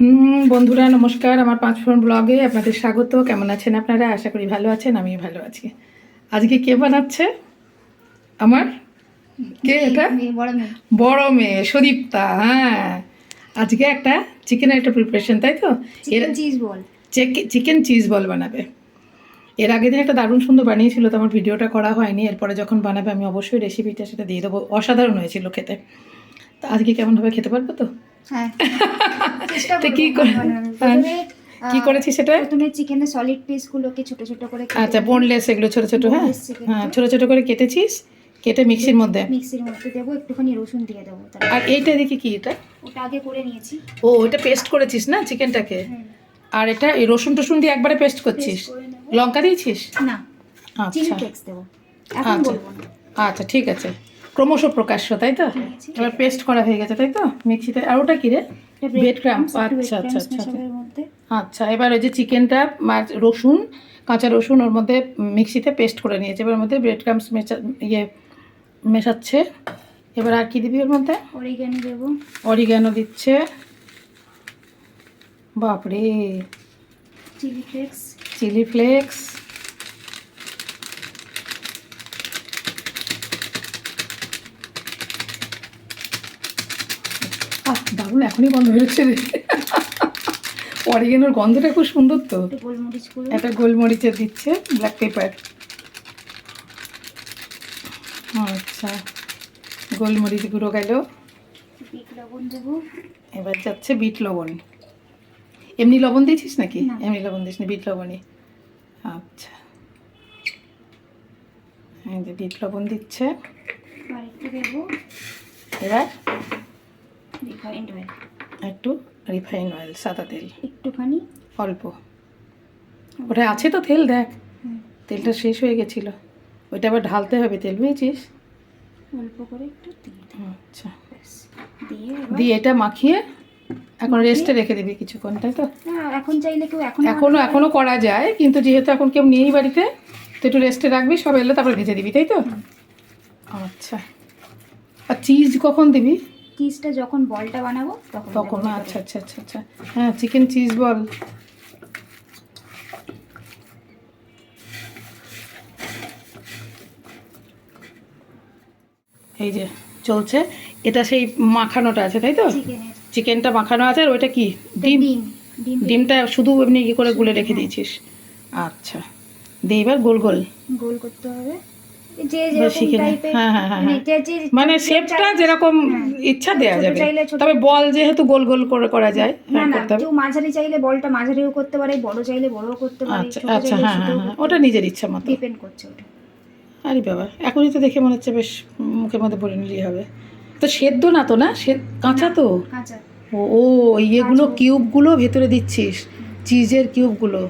হুম, বন্ধুরা নমস্কার। আমার পাঁচ ফোন ব্লগে আপনাদের স্বাগত। কেমন আছেন আপনারা? আশা করি ভালো আছেন আমি ভালো আছি। আজকে কে বানাচ্ছে? আমার? কে এটা? বড় মেয়ে। সুদীপ্তা হ্যাঁ। আজকে একটা চিকেনের একটা প্রিপারেশন তাই তো? এর cheese ball chicken cheese ball বানাবে। এর আগে দিন একটা দারুণ সুন্দর বানিয়েছিল তো আমার ভিডিওটা করা হয়নি। এরপরে যখন বানাবে আমি অবশ্যই রেসিপিটা সেটা দিয়ে দেবো। অসাধারণ হয়েছিল খেতে। তা আজকে কেমনভাবে খেতে পারব তো? তো করব কি। হ্যাঁ, কি করেছি সেটা? প্রথমে চিকেনের সলিড পিসগুলোকে ছোট ছোট করে আচ্ছা বোনলেস এগুলো ছোট ছোট হ্যাঁ? হ্যাঁ ছোট ছোট করে কেটেছিস কেটে মিক্সির মধ্যে? মিক্সির মধ্যে দেবো একটুখানি রসুন দিয়ে দেবো আর এইটা দেখি কি এটা? ওটা আগে করে নিয়েছি। ও ওটা পেস্ট করেছিস না চিকেনটাকে আর এটা এই রসুন টসুন দিয়ে একবারে পেস্ট করছিস। লঙ্কা দিয়েছিস? না আচ্ছা। আচ্ছা। আচ্ছা ঠিক আছে। ক্রমশ প্রকাশ্য তাই তো? এবার পেস্ট করা হয়ে গেছে তাই তো? মিক্সিতে। আর ওটা কি রে? ব্রেড ক্রাম্প আচ্ছা আচ্ছা আচ্ছা আচ্ছা। আচ্ছা এবার ওই যে চিকেনটা মাছ রসুন কাঁচা রসুন ওর মধ্যে মিক্সিতে পেস্ট করে নিয়েছে। এবার ওর মধ্যে ব্রেড ক্রাম্পস মেশা ইয়ে মেশাচ্ছে। এবার আর কি দিবি ওর মধ্যে? অরিগানি দেবো। অরিগ্যানো দিচ্ছে। বাপরে! চিলি ফ্লেক্স চিলি ফ্লেক্স দারুণ এখনই গন্ধ বেরোচ্ছে রে। অরিগেনোর গন্ধটা খুব সুন্দর তো। একটু গোলমরিচের দিচ্ছে ব্ল্যাক পেপার আচ্ছা গোলমরিচ গুঁড়ো গেল। লবণ এবার যাচ্ছে বিট লবণ। এমনি লবণ দিয়েছিস নাকি। এমনি লবণ দিস না বিট লবণই। আচ্ছা। এই যে বিট লবণ দিচ্ছে। এবার রিফাইন্ড অয়েল একটু রিফাইন অয়েল সাদা তেল। একটুখানি। অল্প। ওটা আছে তো তেল দেখ। তেলটা শেষ হয়ে গেছিল। ওইটা আবার ঢালতে হবে তেল বুঝেছিস? অল্প করে একটু আচ্ছা। দিয়ে দিয়ে এটা মাখিয়ে এখন রেস্টে রেখে দিবি কিছুক্ষণ তাই তো? এখন চাইলে কেউ এখন এখনও এখনও করা যায় কিন্তু যেহেতু এখন কেউ নেই বাড়িতে তো একটু রেস্টে রাখবি সব এলে তারপরে ভেজে দিবি তাই তো? আচ্ছা। আর চিজ কখন দিবি? চিজটা যখন বলটা বানাবো তখন তখন আচ্ছা আচ্ছা আচ্ছা আচ্ছা। হ্যাঁ চিকেন চিজ বল। এই যে চলছে। এটা সেই মাখানোটা আছে তাই তো? চিকেনটা মাখানো আছে আর ওইটা কি? ডিম? ডিম ডিম ডিমটা শুধু এমনি কি করে গুলে রেখে দিয়েছিস? আচ্ছা। দিয়ে এবার গোল গোল। গোল করতে হবে। যে যেরকম টাইপের হ্যাঁ, হ্যাঁ, হ্যাঁ, মানে মানে শেপটা যেরকম হ্যাঁ। ইচ্ছা দেয়া ছোট যাবে। তবে বল যেহেতু গোল গোল করে করা যায় না না কেউ মাঝারি চাইলে বলটা মাঝারিও করতে পারে বড় চাইলে বড়ও করতে পারে আচ্ছা আচ্ছা হ্যাঁ হ্যাঁ ওটা নিজের ইচ্ছা মতো। ডিপেন্ড করছে ওটা। আরে বাবা এখনই তো দেখে মনে হচ্ছে বেশ মুখের মধ্যে ভরে নিলেই হবে। তো সেদ্ধ না তো না? সে কাঁচা তো? কাঁচা। ও ও ইয়েগুলো কিউবগুলো ভেতরে দিচ্ছিস চিজের কিউবগুলো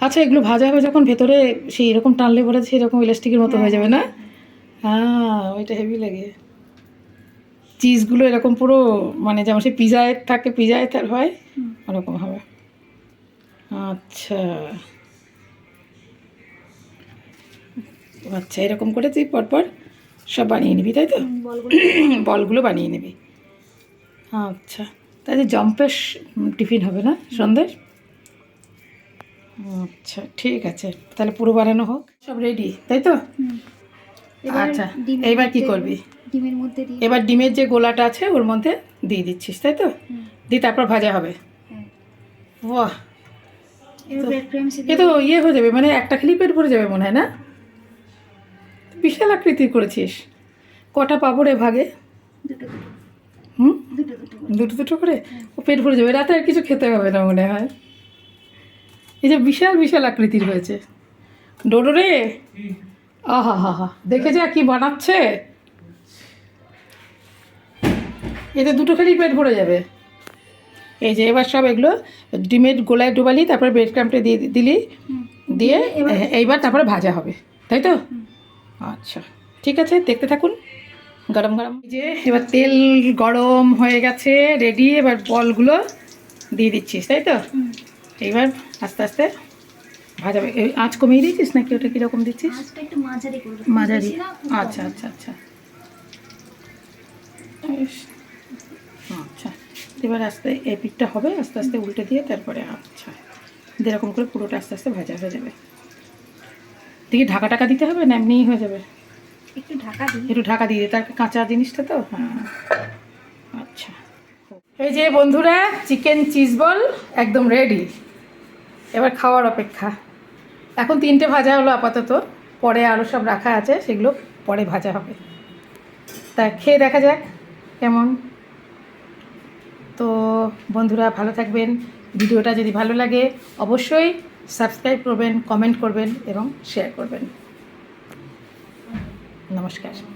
আচ্ছা এগুলো ভাজা হবে যখন ভেতরে সেই এরকম টানলে পরে সেই রকম ইলাস্টিকের মতো হয়ে যাবে না? হ্যাঁ ওইটা হেভি লাগে। চিজগুলো এরকম পুরো মানে যেমন সেই পিজায় থাকে পিজায় তার হয় ওরকম হবে। আচ্ছা। আচ্ছা এরকম করে তুই পরপর সব বানিয়ে নিবি তাই তো? বলগুলো বানিয়ে নিবি। আচ্ছা তাহলে জম্পের টিফিন হবে না সন্ধ্যের? আচ্ছা ঠিক আছে। তাহলে পুরো বানানো হোক। সব রেডি তাই তো? আচ্ছা এইবার কি করবি? ডিমের মধ্যে এবার ডিমের যে গোলাটা আছে ওর মধ্যে দিয়ে দিচ্ছিস তাই তো? দিয়ে তারপর ভাজা হবে। হ্যাঁ। বাহ। এ তো ইয়ে হয়ে যাবে মানে একটা খেলি পেট ভরে যাবে মনে হয় না? বিশাল আকৃতি করেছিস। কটা পাবো রে ভাগে? দুটো দুটো। হুম? দুটো দুটো করে। দুটো দুটো করে? ও পেট ভরে যাবে রাতে আর কিছু খেতে হবে না মনে হয়। এই যে বিশাল বিশাল আকৃতির হয়েছে। ডোডো রে? আহা হা হা। দেখে যা কি বানাচ্ছে। এতে দুটো খেলেই পেট ভরে যাবে। এই যে এবার সব এগুলো ডিমের গোলায় ডুবালি তারপরে ব্রেড ক্রামটা দিয়ে দিলি। দিয়ে এইবার তারপরে ভাজা হবে। তাই তো? আচ্ছা। ঠিক আছে দেখতে থাকুন। গরম গরম। যে এবার তেল গরম হয়ে গেছে রেডি এবার বলগুলো দিয়ে দিচ্ছিস তাই তো। এইবার আস্তে আস্তে ভাজা আঁচ কমিয়ে দিয়েছিস নাকি ওটা কীরকম দিচ্ছিস? মাঝারি। আচ্ছা আচ্ছা আচ্ছা। আচ্ছা এবার আস্তে এই পিঠটা হবে আস্তে আস্তে উল্টে দিয়ে তারপরে আচ্ছা। দিয়ে এরকম করে পুরোটা আস্তে আস্তে ভাজা হয়ে যাবে। দেখি ঢাকা টাকা দিতে হবে না এমনিই হয়ে যাবে? একটু ঢাকা দিই। একটু ঢাকা দিয়ে তার কাঁচা জিনিসটা তো? হ্যাঁ। আচ্ছা। এই যে বন্ধুরা চিকেন চিজ বল একদম রেডি এবার খাওয়ার অপেক্ষা। এখন তিনটে ভাজা হলো আপাতত, পরে আরও সব রাখা আছে, সেগুলো পরে ভাজা হবে। তা খেয়ে দেখা যাক কেমন। তো বন্ধুরা, ভালো থাকবেন। ভিডিওটা যদি ভালো লাগে, অবশ্যই সাবস্ক্রাইব করবেন, কমেন্ট করবেন এবং শেয়ার করবেন। নমস্কার।